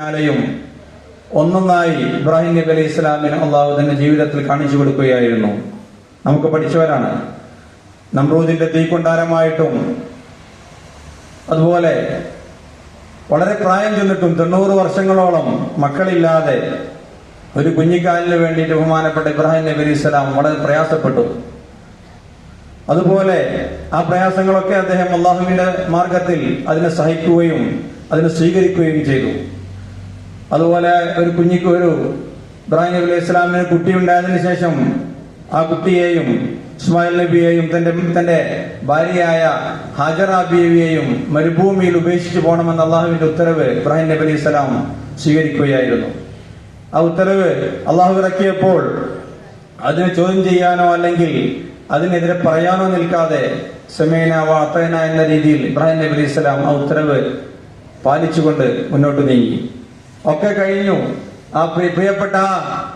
ാലയും ഒന്നൊന്നായി ഇബ്രാഹിം നബി അലൈഹി ഇസ്ലാമിന് അള്ളാഹു തന്റെ ജീവിതത്തിൽ കാണിച്ചു കൊടുക്കുകയായിരുന്നു. നമുക്ക് പഠിച്ചവരാണ്. നമ്രൂദിന്റെ തീക്കൊണ്ടാരമായിട്ടും അതുപോലെ വളരെ പ്രായം ചെന്നിട്ടും തൊണ്ണൂറ് വർഷങ്ങളോളം മക്കളില്ലാതെ ഒരു കുഞ്ഞിക്കാലിന് വേണ്ടിയിട്ട് ബഹുമാനപ്പെട്ട ഇബ്രാഹിം നബി അലൈഹി ഇസ്ലാം വളരെ പ്രയാസപ്പെട്ടു. അതുപോലെ ആ പ്രയാസങ്ങളൊക്കെ അദ്ദേഹം അള്ളാഹുവിന്റെ മാർഗത്തിൽ അതിനെ സഹിക്കുകയും അതിനെ സ്വീകരിക്കുകയും ചെയ്തു. അതുപോലെ ഒരു കുഞ്ഞിക്ക് ഒരു ഇബ്രാഹിം നബി ഇസ്ലാമിന് കുട്ടി ഉണ്ടായതിനു ശേഷം ആ കുട്ടിയെയും ഇസ്മായിൽ നബിയെയും തന്റെ തന്റെ ഭാര്യയായ ഹാജറ ബീവിയെയും മരുഭൂമിയിൽ ഉപേക്ഷിച്ചു പോകണമെന്ന അള്ളാഹുവിന്റെ ഉത്തരവ് ഇബ്രാഹിം നബി അലൈഹി സ്വീകരിക്കുകയായിരുന്നു. ആ ഉത്തരവ് അള്ളാഹു ഇറക്കിയപ്പോൾ അതിനെ ചോദ്യം ചെയ്യാനോ അല്ലെങ്കിൽ അതിനെതിരെ പറയാനോ നിൽക്കാതെ സെമേന വാത്തന എന്ന രീതിയിൽ ഇബ്രാഹിം നബി അലൈഹി ആ ഉത്തരവ് പാലിച്ചുകൊണ്ട് മുന്നോട്ട് നീങ്ങി. ഒക്കെ കഴിഞ്ഞു. ആ പ്രിയ- പ്രിയപ്പെട്ട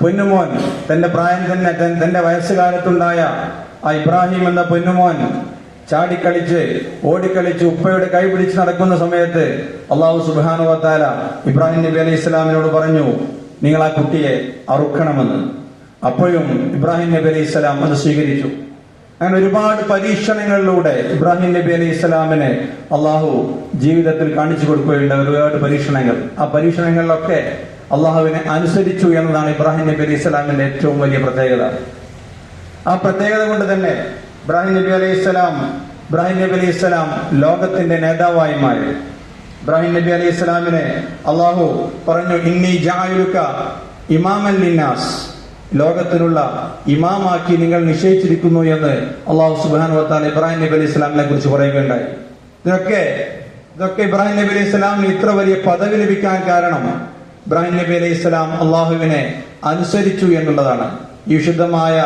പൊന്നുമോൻ തന്റെ പ്രായം തന്നെ തന്റെ വയസ്സുകാലത്തുണ്ടായ ആ ഇബ്രാഹിം എന്ന പൊന്നുമോൻ ചാടിക്കളിച്ച് ഓടിക്കളിച്ച് ഉപ്പയുടെ കൈ പിടിച്ച് നടക്കുന്ന സമയത്ത് അള്ളാഹു സുബാനുവത്താല ഇബ്രാഹിം നബി അലൈഹി ഇസ്ലാമിനോട് പറഞ്ഞു നിങ്ങൾ ആ കുട്ടിയെ അറുക്കണമെന്ന്. അപ്പോഴും ഇബ്രാഹിം നബി അലൈഹി ഇസ്ലാം അത് സ്വീകരിച്ചു. അങ്ങനെ ഒരുപാട് പരീക്ഷണങ്ങളിലൂടെ ഇബ്രാഹിം നബി അലൈഹി ഇസ്ലാമിനെ അള്ളാഹു ജീവിതത്തിൽ കാണിച്ചു കൊടുക്കുകയുണ്ട് ഒരുപാട് പരീക്ഷണങ്ങൾ. ആ പരീക്ഷണങ്ങളിലൊക്കെ അള്ളാഹുവിനെ അനുസരിച്ചു എന്നതാണ് ഇബ്രാഹിം നബി അലൈഹി ഇസ്ലാമിന്റെ ഏറ്റവും വലിയ പ്രത്യേകത. ആ പ്രത്യേകത കൊണ്ട് തന്നെ ഇബ്രാഹിം നബി അലൈഹി ഇസ്ലാം ഇബ്രാഹിം നബി അലൈഹി ഇസ്ലാം ലോകത്തിന്റെ നേതാവായി മാറി. ഇബ്രാഹിം നബി അലൈഹി ഇസ്ലാമിനെ അള്ളാഹു പറഞ്ഞു ഇന്നി ജായുക്ക ഇമാമൽ ലിന്നാസ്. ലോകത്തിലുള്ള ഇമാമാക്കി നിങ്ങൾ നിശ്ചയിച്ചിരിക്കുന്നു എന്ന് അള്ളാഹു സുബാൻ വത്താൻ ഇബ്രാഹിം നബി അലൈഹി ഇസ്ലാമിനെ കുറിച്ച് പറയുകയുണ്ടായി. ഇതൊക്കെ ഇതൊക്കെ ഇബ്രാഹിം നബി അലൈഹി ഇസ്ലാമിന് ഇത്ര വലിയ പദവി ലഭിക്കാൻ കാരണം ഇബ്രാഹിം നബി അലൈഹി ഇസ്ലാം അള്ളാഹുവിനെ അനുസരിച്ചു എന്നുള്ളതാണ്. ഈ വിശുദ്ധമായ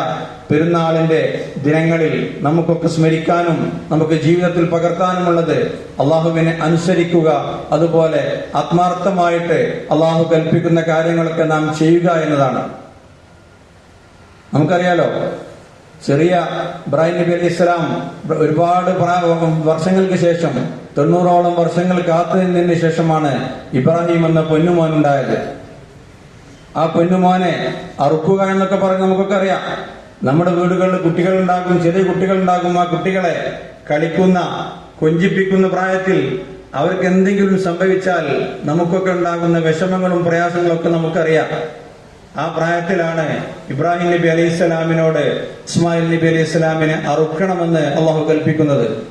പെരുന്നാളിന്റെ ദിനങ്ങളിൽ നമുക്കൊക്കെ സ്മരിക്കാനും നമുക്ക് ജീവിതത്തിൽ പകർത്താനുമുള്ളത് അള്ളാഹുവിനെ അനുസരിക്കുക അതുപോലെ ആത്മാർത്ഥമായിട്ട് അള്ളാഹു കൽപ്പിക്കുന്ന കാര്യങ്ങളൊക്കെ നാം ചെയ്യുക എന്നതാണ്. നമുക്കറിയാലോ ചെറിയ ഇബ്രാഹിം നബി അലൈഹി ഇസ്ലാം ഒരുപാട് വർഷങ്ങൾക്ക് ശേഷം തൊണ്ണൂറോളം വർഷങ്ങൾ കാത്തു നിന്നതിന് ശേഷമാണ് ഇബ്രാഹിം എന്ന പൊന്നുമോൻ ഉണ്ടായത് ആ പൊന്നുമോനെ അറുക്കുക എന്നൊക്കെ പറഞ്ഞ് നമുക്കൊക്കെ അറിയാം നമ്മുടെ വീടുകളിൽ കുട്ടികൾ ഉണ്ടാകും ചെറിയ കുട്ടികൾ ഉണ്ടാകും ആ കുട്ടികളെ കളിക്കുന്ന കൊഞ്ചിപ്പിക്കുന്ന പ്രായത്തിൽ അവർക്ക് എന്തെങ്കിലും സംഭവിച്ചാൽ നമുക്കൊക്കെ ഉണ്ടാകുന്ന വിഷമങ്ങളും പ്രയാസങ്ങളും ഒക്കെ നമുക്കറിയാം. ആ പ്രായത്തിലാണ് ഇബ്രാഹിം നബി അലൈഹി സ്വലാമിനോട് ഇസ്മായിൽ നബി അലൈഹി സ്വലാമിനെ അറുക്കണമെന്ന് അള്ളാഹു കൽപ്പിക്കുന്നത്.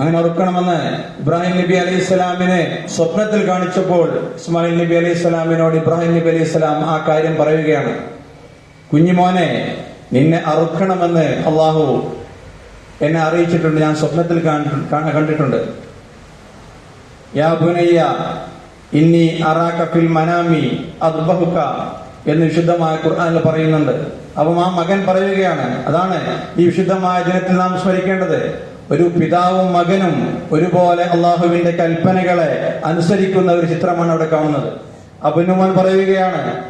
അങ്ങനെ അറുക്കണമെന്ന് ഇബ്രാഹിം നബി അലൈഹി സ്വലാമിനെ സ്വപ്നത്തിൽ കാണിച്ചപ്പോൾ ഇസ്മായിൽ നബി അലൈഹി സ്വലാമിനോട് ഇബ്രാഹിം നബി അലൈഹി സ്വലാം ആ കാര്യം പറയുകയാണ്. കുഞ്ഞുമോനെ നിന്നെ അറുക്കണമെന്ന് അള്ളാഹു എന്നെ അറിയിച്ചിട്ടുണ്ട്. ഞാൻ സ്വപ്നത്തിൽ കാണ്- കണ്ടിട്ടുണ്ട്. യാ ഇന്നി ഫിൽ മനാമി അദ്ബഹുക എന്ന് വിശുദ്ധമായ ഖുർആനിൽ പറയുന്നുണ്ട്. അപ്പം ആ മകൻ പറയുകയാണ് അതാണ് ഈ വിശുദ്ധമായ ദിനത്തിൽ നാം സ്മരിക്കേണ്ടത്. ഒരു പിതാവും മകനും ഒരുപോലെ അള്ളാഹുവിന്റെ കൽപ്പനകളെ അനുസരിക്കുന്ന ഒരു ചിത്രമാണ് അവിടെ കാണുന്നത്. അബുനുമോൻ പറയുകയാണ്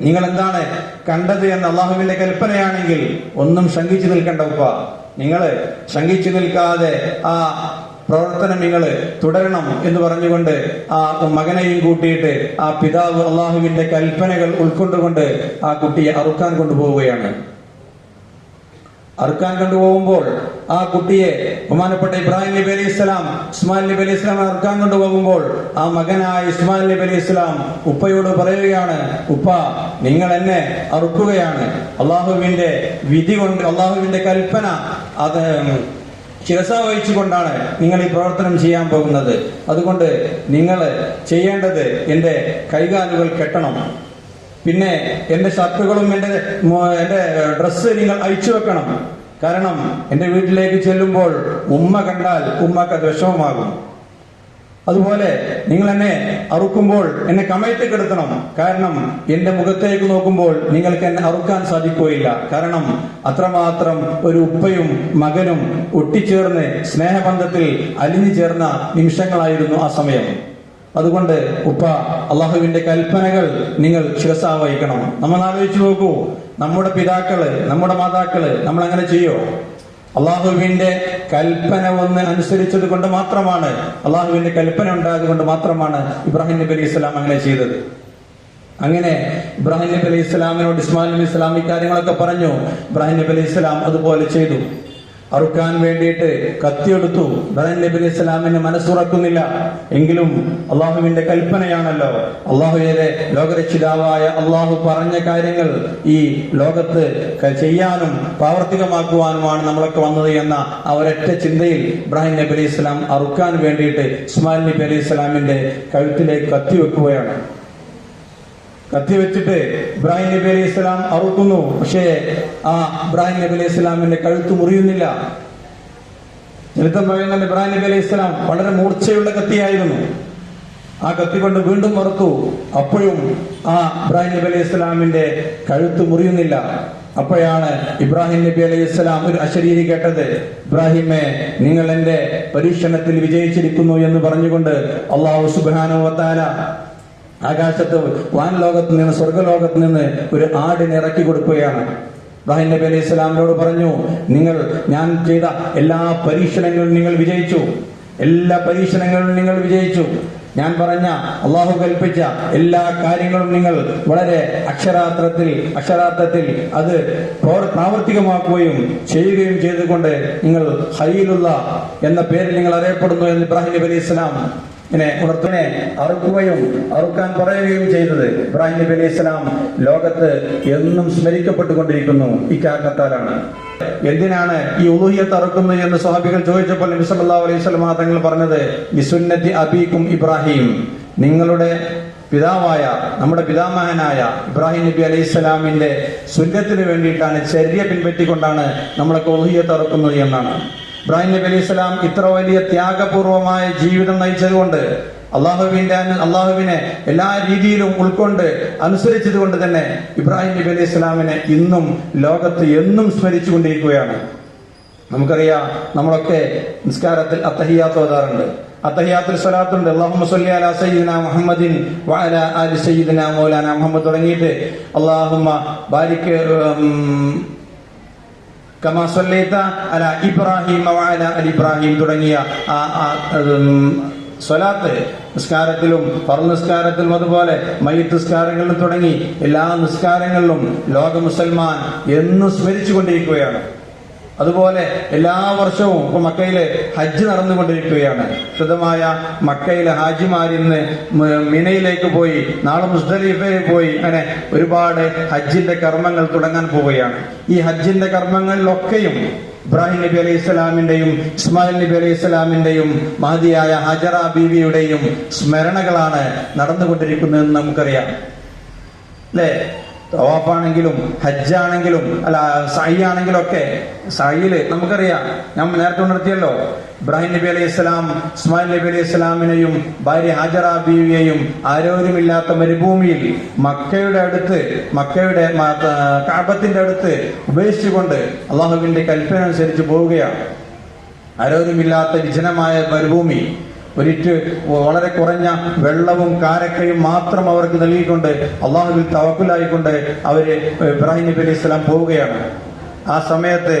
നിങ്ങൾ എന്താണ് കണ്ടത് എന്ന് അള്ളാഹുവിന്റെ കൽപ്പനയാണെങ്കിൽ ഒന്നും ശങ്കിച്ചു നിൽക്കണ്ട ഉപ്പ. നിങ്ങൾ ശങ്കിച്ചു നിൽക്കാതെ ആ പ്രവർത്തനം തുടരണം എന്ന് പറഞ്ഞുകൊണ്ട് ആ മകനെയും കൂട്ടിയിട്ട് ആ പിതാവ് അള്ളാഹുവിന്റെ കൽപ്പനകൾ ഉൾക്കൊണ്ടുകൊണ്ട് ആ കുട്ടിയെ അറുക്കാൻ കൊണ്ടുപോവുകയാണ്. അറുക്കാൻ കൊണ്ടുപോകുമ്പോൾ ആ കുട്ടിയെ ബഹുമാനപ്പെട്ട ഇബ്രാഹിം നബി അലൈഹി ഇസ്ലാം ഇസ്മായിൽ നബി അലൈഹി ഇസ്ലാം അറുക്കാൻ കൊണ്ടുപോകുമ്പോൾ ആ മകനായ ഇസ്മായിൽ നബി അലൈഹി ഇസ്ലാം ഉപ്പയോട് പറയുകയാണ് ഉപ്പ നിങ്ങൾ എന്നെ അറുക്കുകയാണ്. അള്ളാഹുവിന്റെ വിധി കൊണ്ട് അള്ളാഹുവിന്റെ കൽപ്പന അത് ശിരസ വഹിച്ചുകൊണ്ടാണ് നിങ്ങൾ ഈ പ്രവർത്തനം ചെയ്യാൻ പോകുന്നത്. അതുകൊണ്ട് നിങ്ങൾ ചെയ്യേണ്ടത് എന്റെ കൈകാലുകൾ കെട്ടണം. പിന്നെ എന്റെ ഷർട്ടുകളും എന്റെ മോ- എന്റെ ഡ്രസ്സ് നിങ്ങൾ അഴിച്ചു വെക്കണം. കാരണം എന്റെ വീട്ടിലേക്ക് ചെല്ലുമ്പോൾ ഉമ്മ കണ്ടാൽ ഉമ്മക്ക് വിഷമമാകും. അതുപോലെ നിങ്ങൾ എന്നെ അറുക്കുമ്പോൾ എന്നെ കമഴ്ത്തി കിടത്തണം. കാരണം എന്റെ മുഖത്തേക്ക് നോക്കുമ്പോൾ നിങ്ങൾക്ക് എന്നെ അറുക്കാൻ സാധിക്കുകയില്ല. കാരണം അത്രമാത്രം ഒരു ഉപ്പയും മകനും ഒട്ടിച്ചേർന്ന് സ്നേഹബന്ധത്തിൽ അലിഞ്ഞു ചേർന്ന നിമിഷങ്ങളായിരുന്നു ആ സമയം. അതുകൊണ്ട് ഉപ്പ അള്ളാഹുവിന്റെ കൽപ്പനകൾ നിങ്ങൾ ശിരസാവഹിക്കണം. നമ്മൾ ആലോചിച്ചു നോക്കൂ നമ്മുടെ പിതാക്കൾ നമ്മുടെ മാതാക്കൾ നമ്മൾ അങ്ങനെ ചെയ്യോ? അള്ളാഹുവിന്റെ കൽപ്പന ഒന്ന് അനുസരിച്ചത് കൊണ്ട് മാത്രമാണ് അള്ളാഹുവിന്റെ കൽപ്പന ഉണ്ടായത് കൊണ്ട് മാത്രമാണ് ഇബ്രാഹിം നബി അലൈഹി സ്വലാം അങ്ങനെ ചെയ്തത്. അങ്ങനെ ഇബ്രാഹിം നബി അലൈഹി ഇസ്ലാമിനോട് ഇസ്മായിൽ നബി ഇസ്ലാം ഇക്കാര്യങ്ങളൊക്കെ പറഞ്ഞു. ഇബ്രാഹിം നബി അലൈഹി ഇസ്ലാം അതുപോലെ ചെയ്തു. അറുക്കാൻ വേണ്ടിയിട്ട് കത്തിയെടുത്തു. ബദൻ നബി അലൈഹി മനസ്സുറക്കുന്നില്ല. എങ്കിലും അള്ളാഹുവിന്റെ കൽപ്പനയാണല്ലോ. അള്ളാഹുവിന്റെ ലോകരക്ഷിതാവായ അള്ളാഹു പറഞ്ഞ കാര്യങ്ങൾ ഈ ലോകത്ത് ചെയ്യാനും പ്രാവർത്തികമാക്കുവാനുമാണ് നമ്മളൊക്കെ വന്നത് എന്ന ഒരൊറ്റ ചിന്തയിൽ ഇബ്രാഹിം നബി അലൈഹി ഇസ്ലാം അറുക്കാൻ വേണ്ടിയിട്ട് ഇസ്മായിൽ നബി അലൈഹി ഇസ്ലാമിന്റെ കഴുത്തിലേക്ക് കത്തിവെക്കുകയാണ്. കത്തിവെച്ചിട്ട് ഇബ്രാഹിം നബി അലൈഹി ഇസ്ലാം അറുക്കുന്നു. പക്ഷേ ആ ഇബ്രാഹിം നബി അലൈഹി ഇസ്ലാമിന്റെ കഴുത്ത് മുറിയുന്നില്ല. ചരിത്രം പറയുന്ന ഇബ്രാഹിം നബി അലൈഹി ഇസ്ലാം വളരെ മൂർച്ചയുള്ള കത്തിയായിരുന്നു. ആ കത്തി കൊണ്ട് വീണ്ടും മറുത്തു. അപ്പോഴും ആ ഇബ്രാഹിം നബി അലൈഹി ഇസ്ലാമിന്റെ കഴുത്ത് മുറിയുന്നില്ല. അപ്പോഴാണ് ഇബ്രാഹിം നബി അലൈഹി ഇസ്ലാം ഒരു അശരീരി കേട്ടത്. ഇബ്രാഹിമെ നിങ്ങൾ എന്റെ പരീക്ഷണത്തിൽ വിജയിച്ചിരിക്കുന്നു എന്ന് പറഞ്ഞുകൊണ്ട് അള്ളാഹു സുബാനുവത്താല ആകാശത്ത് വാൻലോകത്ത് നിന്ന് സ്വർഗലോകത്ത് നിന്ന് ഒരു ആടിനെ ഇറക്കി കൊടുക്കുകയാണ്. ഇബ്രാഹിം നബി അലൈഹി സ്വലാമിനോട് പറഞ്ഞു നിങ്ങൾ ഞാൻ ചെയ്ത എല്ലാ പരീക്ഷണങ്ങളും നിങ്ങൾ വിജയിച്ചു. എല്ലാ പരീക്ഷണങ്ങളും നിങ്ങൾ വിജയിച്ചു. ഞാൻ പറഞ്ഞ അള്ളാഹു കൽപ്പിച്ച എല്ലാ കാര്യങ്ങളും നിങ്ങൾ വളരെ അക്ഷരാർത്ഥത്തിൽ അക്ഷരാർത്ഥത്തിൽ അത് പ്രവർ- പ്രാവർത്തികമാക്കുകയും ചെയ്യുകയും ചെയ്തുകൊണ്ട് നിങ്ങൾ ഹൈലുള്ള എന്ന പേരിൽ നിങ്ങൾ അറിയപ്പെടുന്നു എന്ന് ഇബ്രാഹിം നബി അലൈഹി ഇസ്ലാം ഇങ്ങനെ ഉണർത്തിനെ അറുക്കുകയും അറുക്കാൻ പറയുകയും ചെയ്തത് ഇബ്രാഹിം നബി അലൈഹി സ്വലാം. ലോകത്ത് എന്നും സ്മരിക്കപ്പെട്ടുകൊണ്ടിരിക്കുന്നു ഇക്കാരണത്താലാണ് എന്തിനാണ് ഈ ഉലൂഹിയത്ത് അറുക്കുന്നത് എന്ന് സ്വാഭികൾ ചോദിച്ചപ്പോൾ നബി സല്ലല്ലാഹു അലൈഹി വസല്ലം തങ്ങൾ പറഞ്ഞത് ബിസുന്നതി അബീക്കും ഇബ്രാഹിം. നിങ്ങളുടെ പിതാവായ നമ്മുടെ പിതാമഹനായ ഇബ്രാഹിം നബി അലൈഹി സ്വലാമിന്റെ സുന്നത്തിന് വേണ്ടിയിട്ടാണ് ചര്യ പിൻപറ്റിക്കൊണ്ടാണ് നമ്മളൊക്കെ ഉലൂഹിയത്ത് അറുക്കുന്നത് എന്നാണ്. ഇബ്രാഹിം നബി അലൈഹി സ്വലാം ഇത്ര വലിയ ത്യാഗപൂർവമായ ജീവിതം നയിച്ചതുകൊണ്ട് അള്ളാഹുവിന്റെ അനു- അള്ളാഹുവിനെ എല്ലാ രീതിയിലും ഉൾക്കൊണ്ട് അനുസരിച്ചത് കൊണ്ട് തന്നെ ഇബ്രാഹിം നബി അലൈഹി സ്വലാമിനെ ഇന്നും ലോകത്ത് എന്നും സ്മരിച്ചു കൊണ്ടിരിക്കുകയാണ് നമുക്കറിയാം നമ്മളൊക്കെ നിസ്കാരത്തിൽ അത്തഹിയാത്ത് ഓതാറുണ്ട്. അത്തഹിയാത്തിൽ സ്വലാത്തുണ്ട് സയ്യിദിന മുഹമ്മദിൻ ആലി മുഹമ്മദ് തുടങ്ങിയിട്ട് അള്ളാഹുമ്മ ബാരിക് അല ഇബ്രാഹിം അല അലി ഇബ്രാഹിം തുടങ്ങിയ ആ ആ, സ്വലാത്ത് നിസ്കാരത്തിലും പറ നിസ്കാരത്തിലും അതുപോലെ മയ്യത്ത് നിസ്കാരങ്ങളിലും തുടങ്ങി എല്ലാ നിസ്കാരങ്ങളിലും ലോക മുസൽമാൻ എന്ന് സ്മരിച്ചു കൊണ്ടിരിക്കുകയാണ് അതുപോലെ എല്ലാ വർഷവും ഇപ്പൊ മക്കയിലെ ഹജ്ജ് നടന്നുകൊണ്ടിരിക്കുകയാണ്. ശുദ്ധമായ മക്കയിലെ ഹാജിമാരിന്ന് നിന്ന് മിനയിലേക്ക് പോയി നാളെ മുസ്ദലിഫയിൽ പോയി അങ്ങനെ ഒരുപാട് ഹജ്ജിന്റെ കർമ്മങ്ങൾ തുടങ്ങാൻ പോവുകയാണ്. ഈ ഹജ്ജിന്റെ കർമ്മങ്ങളിലൊക്കെയും ഇബ്രാഹിം നബി അലൈഹി സ്വലാമിന്റെയും ഇസ്മായിൽ നബി അലൈഹി സ്വലാമിന്റെയും മഹതിയായ ഹജറ ബീവിയുടെയും സ്മരണകളാണ് നടന്നുകൊണ്ടിരിക്കുന്നതെന്ന് നമുക്കറിയാം. അല്ലേ തവാഫാണെങ്കിലും ഹജ്ജാണെങ്കിലും അല്ല സായി ആണെങ്കിലും ഒക്കെ സായിൽ നമുക്കറിയാം ഞാൻ നേരത്തെ ഉണർത്തിയല്ലോ ഇബ്രാഹിം നബി അലൈഹി സ്വലാം ഇസ്മായിൽ നബി അലൈഹി സ്വലാമിനെയും ഭാര്യ ഹാജറ ബീവിയെയും ആരോരുമില്ലാത്ത മരുഭൂമിയിൽ മക്കയുടെ അടുത്ത് മക്കയുടെ കാപത്തിന്റെ അടുത്ത് ഉപേക്ഷിച്ചുകൊണ്ട് അള്ളാഹുവിന്റെ കൽപ്പന അനുസരിച്ച് പോവുകയാണ്. ആരോരുമില്ലാത്ത വിജനമായ മരുഭൂമി. ഒരിറ്റ് വളരെ കുറഞ്ഞ വെള്ളവും കാരക്കയും മാത്രം അവർക്ക് നൽകിക്കൊണ്ട് അള്ളാഹുവിൽ തവക്കുലായിക്കൊണ്ട് അവർ ഇബ്രാഹിം നബി അലൈഹി സ്വലാം പോവുകയാണ്. ആ സമയത്ത്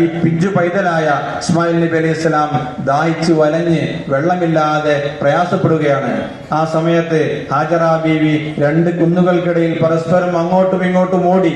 ഈ പിഞ്ചു പൈതലായ ഇസ്മായിൽ നബി അലൈഹി സ്വലാം ദാഹിച്ച് വലഞ്ഞ് വെള്ളമില്ലാതെ പ്രയാസപ്പെടുകയാണ്. ആ സമയത്ത് ഹാജറ ബീവി രണ്ട് കുന്നുകൾക്കിടയിൽ പരസ്പരം അങ്ങോട്ടും ഇങ്ങോട്ടും ഓടി.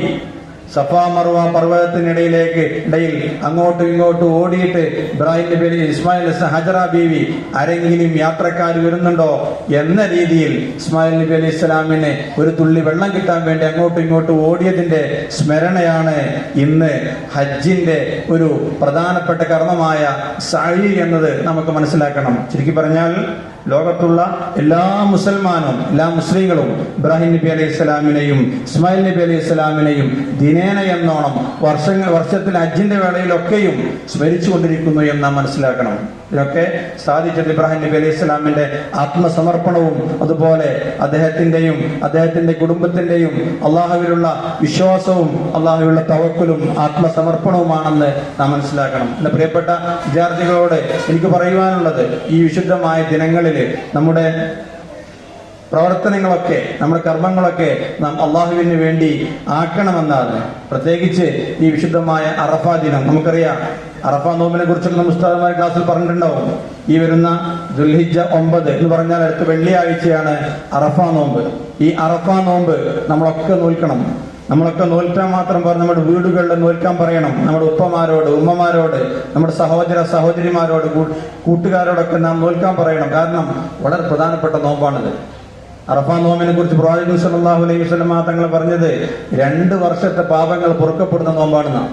സഫാ മറുവ പർവതത്തിനിടയിലേക്ക് ഇടയിൽ അങ്ങോട്ടും ഇങ്ങോട്ടും ഓടിയിട്ട് ഇബ്രാഹിം അലി ഇസ്മായിൽ ഹജറ ബീവി ആരെങ്കിലും യാത്രക്കാർ വരുന്നുണ്ടോ എന്ന രീതിയിൽ ഇസ്മായിൽ നബി അലി ഇസ്ലാമിന് ഒരു തുള്ളി വെള്ളം കിട്ടാൻ വേണ്ടി അങ്ങോട്ടും ഇങ്ങോട്ടും ഓടിയതിന്റെ സ്മരണയാണ് ഇന്ന് ഹജ്ജിന്റെ ഒരു പ്രധാനപ്പെട്ട കർമ്മമായ സാഴി എന്നത് നമുക്ക് മനസ്സിലാക്കണം. ചുരുക്കി പറഞ്ഞാൽ ലോകത്തുള്ള എല്ലാ മുസൽമാനും എല്ലാ മുസ്ലിങ്ങളും ഇബ്രാഹിം നബി അലൈഹി സ്വലാമിനെയും ഇസ്മായിൽ നബി അലൈഹി സ്വലാമിനെയും ദിനേന എന്നോണം വർഷങ്ങൾ വർഷത്തിൽ അജിന്റെ വേളയിലൊക്കെയും സ്മരിച്ചു കൊണ്ടിരിക്കുന്നു എന്ന് നാം മനസ്സിലാക്കണം. ഇതിനൊക്കെ സാധിച്ചത് ഇബ്രാഹിം നബി അലൈഹി സ്വലാമിന്റെ ആത്മസമർപ്പണവും അതുപോലെ അദ്ദേഹത്തിന്റെയും അദ്ദേഹത്തിന്റെ കുടുംബത്തിന്റെയും അള്ളാഹുവിലുള്ള വിശ്വാസവും അള്ളാഹുവിലുള്ള തവക്കലും ആത്മസമർപ്പണവുമാണെന്ന് നാം മനസ്സിലാക്കണം. എന്റെ പ്രിയപ്പെട്ട വിദ്യാർത്ഥികളോട് എനിക്ക് പറയുവാനുള്ളത് ഈ വിശുദ്ധമായ ദിനങ്ങളിൽ നമ്മുടെ പ്രവർത്തനങ്ങളൊക്കെ നമ്മുടെ കർമ്മങ്ങളൊക്കെ നാം അള്ളാഹുവിന് വേണ്ടി ആക്കണമെന്നാണ്. പ്രത്യേകിച്ച് ഈ വിശുദ്ധമായ അറഫ ദിനം. നമുക്കറിയാം അറഫ നോമ്പിനെ കുറിച്ചുള്ള മുസ്താദമായ ക്ലാസ്സിൽ പറഞ്ഞിട്ടുണ്ടാവും. ഈ വരുന്ന ദുൽഹിജ ഒമ്പത് എന്ന് പറഞ്ഞാൽ അടുത്ത വെള്ളിയാഴ്ചയാണ് അറഫ നോമ്പ്. ഈ അറഫ നോമ്പ് നമ്മളൊക്കെ നോൽക്കണം. നമ്മളൊക്കെ നോൽക്കാൻ മാത്രം പറഞ്ഞ് നമ്മുടെ വീടുകളിൽ നോൽക്കാൻ പറയണം. നമ്മുടെ ഉപ്പമാരോട് ഉമ്മമാരോട് നമ്മുടെ സഹോദര സഹോദരിമാരോട് കൂട്ടുകാരോടൊക്കെ നാം നോൽക്കാൻ പറയണം. കാരണം വളരെ പ്രധാനപ്പെട്ട നോമ്പാണിത്. അറഫാ നോമിനെ കുറിച്ച് പ്രവാചകൻ സല്ലല്ലാഹു അലൈഹി വസല്ലം തങ്ങൾ പറഞ്ഞത് രണ്ട് വർഷത്തെ പാപങ്ങൾ പൊറുക്കപ്പെടുന്ന നോമ്പാണെന്നാണ്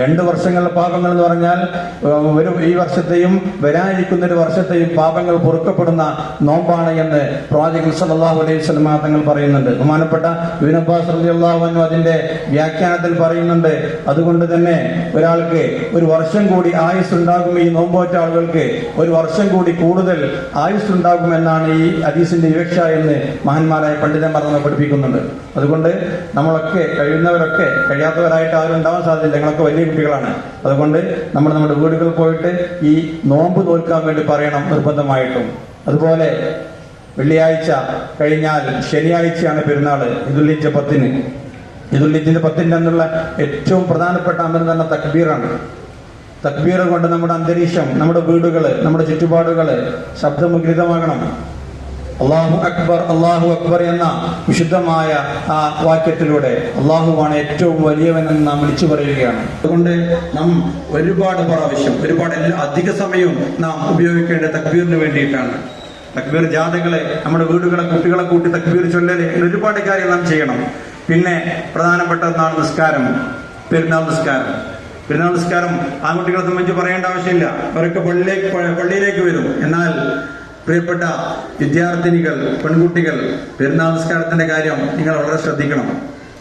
രണ്ട് വർഷങ്ങളിലെ പാപങ്ങൾ എന്ന് പറഞ്ഞാൽ വരും ഈ വർഷത്തെയും വരാനിരിക്കുന്ന ഒരു വർഷത്തെയും പാപങ്ങൾ പൊറുക്കപ്പെടുന്ന നോമ്പാണ് എന്ന് പ്രവാചകൻ സല്ലല്ലാഹു അലൈഹി വസല്ലമ തങ്ങൾ പറയുന്നുണ്ട്. ബഹുമാനപ്പെട്ട വിനബാസ് അൻഹു അതിന്റെ വ്യാഖ്യാനത്തിൽ പറയുന്നുണ്ട് അതുകൊണ്ട് തന്നെ ഒരാൾക്ക് ഒരു വർഷം കൂടി ആയുസ് ഉണ്ടാകും ഈ നോമ്പോറ്റ ആളുകൾക്ക് ഒരു വർഷം കൂടി കൂടുതൽ ആയുസ് ഉണ്ടാകുമെന്നാണ് ഈ അദീസിന്റെ വിവക്ഷ എന്ന് മഹാന്മാരായ പണ്ഡിതന്മാർ നമ്മൾ പഠിപ്പിക്കുന്നുണ്ട്. അതുകൊണ്ട് നമ്മളൊക്കെ കഴിയുന്നവരൊക്കെ കഴിയാത്തവരായിട്ട് ആരും ഉണ്ടാവാൻ സാധ്യതയില്ല. ഞങ്ങളൊക്കെ വലിയ കുട്ടികളാണ് അതുകൊണ്ട് നമ്മൾ നമ്മുടെ വീടുകളിൽ പോയിട്ട് ഈ നോമ്പ് തോൽക്കാൻ വേണ്ടി പറയണം നിർബന്ധമായിട്ടും. അതുപോലെ വെള്ളിയാഴ്ച കഴിഞ്ഞാൽ ശനിയാഴ്ചയാണ് പെരുന്നാൾ ഇതുല്ലിച്ച പത്തിന്. ഇതുല്ലിച്ചിന്റെ പത്തിന്റെ എന്നുള്ള ഏറ്റവും പ്രധാനപ്പെട്ട അമരം തന്നെ തക്ബീറാണ്. തക്ബീർ കൊണ്ട് നമ്മുടെ അന്തരീക്ഷം നമ്മുടെ വീടുകൾ നമ്മുടെ ചുറ്റുപാടുകൾ ശബ്ദമുഖരിതമാകണം അള്ളാഹു അക്ബർ അള്ളാഹു അക്ബർ എന്ന വിശുദ്ധമായ ആ വാക്യത്തിലൂടെ അള്ളാഹുവാണ് ഏറ്റവും വലിയവൻ എന്ന് നാം വിളിച്ചു പറയുകയാണ്. അതുകൊണ്ട് നാം ഒരുപാട് പ്രാവശ്യം ഒരുപാട് അധിക സമയവും നാം ഉപയോഗിക്കേണ്ട തക്ബീറിന് വേണ്ടിയിട്ടാണ്. തക്ബീർ ജാഥകളെ നമ്മുടെ വീടുകളെ കുട്ടികളെ കൂട്ടി തക്ബീർ ചൊല്ലല് ഒരുപാട് കാര്യം നാം ചെയ്യണം. പിന്നെ പ്രധാനപ്പെട്ട ഒന്നാണ് നിസ്കാരം പെരുന്നാൾ നിസ്കാരം. പെരുന്നാൾ നിസ്കാരം ആൺകുട്ടികളെ സംബന്ധിച്ച് പറയേണ്ട ആവശ്യമില്ല. അവരൊക്കെ പള്ളിയിലേക്ക് പള്ളിയിലേക്ക് വരും. എന്നാൽ പ്രിയപ്പെട്ട വിദ്യാർത്ഥിനികൾ പെൺകുട്ടികൾ പെരുന്നാൾ നിസ്കാരത്തിന്റെ കാര്യം നിങ്ങൾ വളരെ ശ്രദ്ധിക്കണം.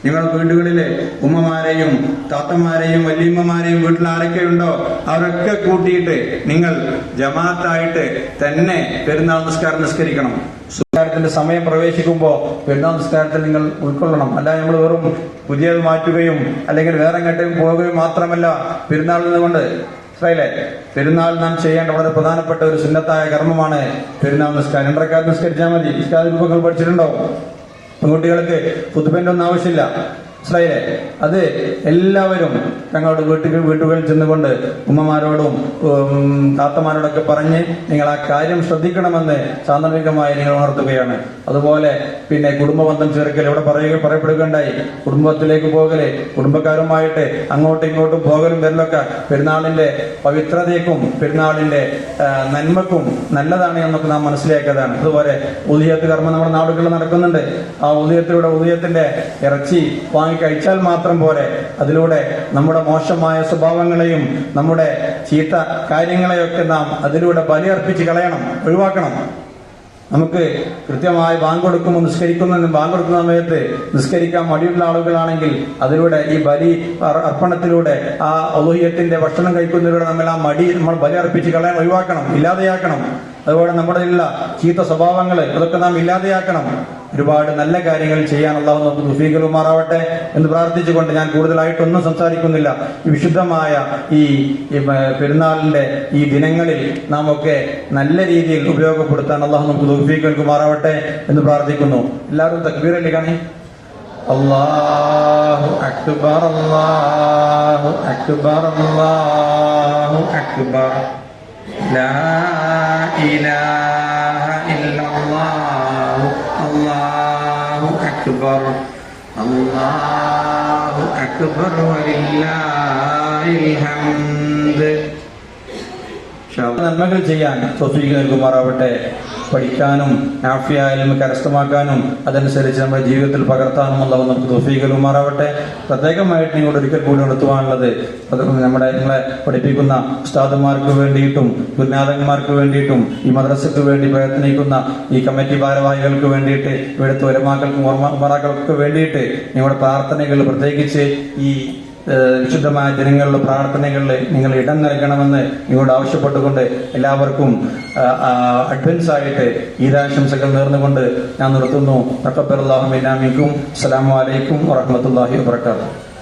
നിങ്ങൾ വീടുകളിലെ ഉമ്മമാരെയും താത്തമാരെയും വലിയമ്മമാരെയും വീട്ടിൽ ആരൊക്കെ ഉണ്ടോ അവരൊക്കെ കൂട്ടിയിട്ട് നിങ്ങൾ ജമാഅത്തായിട്ട് തന്നെ പെരുന്നാൾ നിസ്കാരം നിസ്കരിക്കണം. നിസ്കാരത്തിന്റെ സമയം പ്രവേശിക്കുമ്പോൾ പെരുന്നാൾ നിസ്കാരത്തിൽ നിങ്ങൾ ഉൾക്കൊള്ളണം. അല്ല നമ്മൾ വെറും പുതിയത് മാറ്റുകയും അല്ലെങ്കിൽ വേറെ എങ്ങോട്ടും പോവുകയും മാത്രമല്ല പെരുന്നാളിൽ കൊണ്ട് മനസ്സിലായില്ലേ പെരുന്നാൾ നാം ചെയ്യേണ്ട വളരെ പ്രധാനപ്പെട്ട ഒരു സുന്നത്തായ കർമ്മമാണ് പെരുന്നാൾ നിസ്കാരം. രണ്ടരക്കാർ നിസ്കരിച്ചാൽ മതി. നിസ്കാര രൂപങ്ങൾ പഠിച്ചിട്ടുണ്ടോ? പെൺകുട്ടികൾക്ക് പുതുപ്പന്റെ ഒന്നും ആവശ്യമില്ല. മനസ്സിലായില്ലേ? അത് എല്ലാവരും തങ്ങളുടെ വീട്ടുകൾ വീട്ടുകളിൽ ചെന്നുകൊണ്ട് ഉമ്മമാരോടും താത്തമാരോടൊക്കെ പറഞ്ഞ് നിങ്ങൾ ആ കാര്യം ശ്രദ്ധിക്കണമെന്ന് സാന്ദർഭികമായി നിങ്ങൾ ഉണർത്തുകയാണ്. അതുപോലെ പിന്നെ കുടുംബബന്ധം ചേർക്കൽ ഇവിടെ പറയുക പറയപ്പെടുകയുണ്ടായി. കുടുംബത്തിലേക്ക് പോകൽ കുടുംബക്കാരുമായിട്ട് അങ്ങോട്ടും ഇങ്ങോട്ടും പോകലും വരലൊക്കെ പെരുന്നാളിന്റെ പവിത്രതയ്ക്കും പെരുന്നാളിന്റെ നന്മക്കും നല്ലതാണ് എന്നൊക്കെ നാം മനസ്സിലാക്കിയതാണ്. അതുപോലെ ഉദയത്ത് കർമ്മം നമ്മുടെ നാടുകളിൽ നടക്കുന്നുണ്ട്. ആ ഉദയത്തിലൂടെ ഉദയത്തിന്റെ ഇറച്ചി വാങ്ങി കഴിച്ചാൽ മാത്രം പോരെ. അതിലൂടെ നമ്മുടെ മോശമായ സ്വഭാവങ്ങളെയും നമ്മുടെ ചീത്ത കാര്യങ്ങളെയൊക്കെ നാം അതിലൂടെ ബലിയർപ്പിച്ച് കളയണം ഒഴിവാക്കണം. നമുക്ക് കൃത്യമായി ബാങ്ക് കൊടുക്കുമ്പോൾ നിസ്കരിക്കുന്ന ബാങ്ക് കൊടുക്കുന്ന സമയത്ത് നിസ്കരിക്കാൻ മടിയുള്ള ആളുകളാണെങ്കിൽ അതിലൂടെ ഈ ബലി അർപ്പണത്തിലൂടെ ആ ഒലുഹ്യത്തിന്റെ ഭക്ഷണം കഴിക്കുന്നതിലൂടെ നമ്മൾ ആ മടി നമ്മൾ ബലി അർപ്പിച്ച് കളയാൻ ഒഴിവാക്കണം ഇല്ലാതെയാക്കണം. അതുപോലെ നമ്മുടെ ഉള്ള ചീത്ത സ്വഭാവങ്ങൾ അതൊക്കെ നാം ഇല്ലാതെയാക്കണം. ഒരുപാട് നല്ല കാര്യങ്ങൾ ചെയ്യാൻ അള്ളാഹു നമുക്ക് തുഫീഖുമാറാവട്ടെ എന്ന് പ്രാർത്ഥിച്ചുകൊണ്ട് ഞാൻ കൂടുതലായിട്ടൊന്നും സംസാരിക്കുന്നില്ല. ഈ വിശുദ്ധമായ ഈ പെരുന്നാളിന്റെ ഈ ദിനങ്ങളിൽ നാം ഒക്കെ നല്ല രീതിയിൽ ഉപയോഗപ്പെടുത്താൻ അള്ളാഹു നമുക്ക് തുഫീഖ് നൽകുമാറാവട്ടെ എന്ന് പ്രാർത്ഥിക്കുന്നു. എല്ലാവരും തക്ബീർ അല്ലേ കാണി? അള്ളാഹു അക്ബർ അള്ളാഹു അക്ബർ അള്ളാഹു അക്ബർ. ലാ ഇലാഹ আকবর আল্লাহ আকবর നന്മകൾ ചെയ്യാൻ തൊഫീഖ് നൽകുമാറാവട്ടെ പഠിക്കാനും ആഫിയായാലും കരസ്ഥമാക്കാനും അതനുസരിച്ച് നമ്മുടെ ജീവിതത്തിൽ പകർത്താനും അല്ലാഹു നമുക്ക് തൊഫീക്ക് നൽകുമാറാവട്ടെ. പ്രത്യേകമായിട്ട് നിങ്ങളോട് ഒരിക്കൽ കൂടി നടത്തുവാനുള്ളത് നമ്മുടെ നിങ്ങളെ പഠിപ്പിക്കുന്ന ഉസ്താദന്മാർക്ക് വേണ്ടിയിട്ടും ഗുരുനാഥന്മാർക്ക് വേണ്ടിയിട്ടും ഈ മദ്രസക്ക് വേണ്ടി പ്രയത്നിക്കുന്ന ഈ കമ്മിറ്റി ഭാരവാഹികൾക്ക് വേണ്ടിയിട്ട് ഇവിടുത്തെ ഒരമാക്കൾക്കും ഉമറാക്കൾക്കൊക്കെ വേണ്ടിയിട്ട് നിങ്ങളുടെ പ്രാർത്ഥനകൾ പ്രത്യേകിച്ച് ഈ വിശുദ്ധമായ ജനങ്ങളുടെ പ്രാർത്ഥനകളിൽ നിങ്ങൾ ഇടം നൽകണമെന്ന് നിങ്ങളോട് ആവശ്യപ്പെട്ടുകൊണ്ട് എല്ലാവർക്കും അഡ്വൻസ് ആയിട്ട് ഈദാശംസകൾ നേർന്നുകൊണ്ട് ഞാൻ നിർത്തുന്നു. തക്കപ്പർ അള്ളാഹുമിനാമിക്കും അസ്സലാമു അലൈക്കും വറഹമത്തല്ലാഹി വാബർക്കാത്തു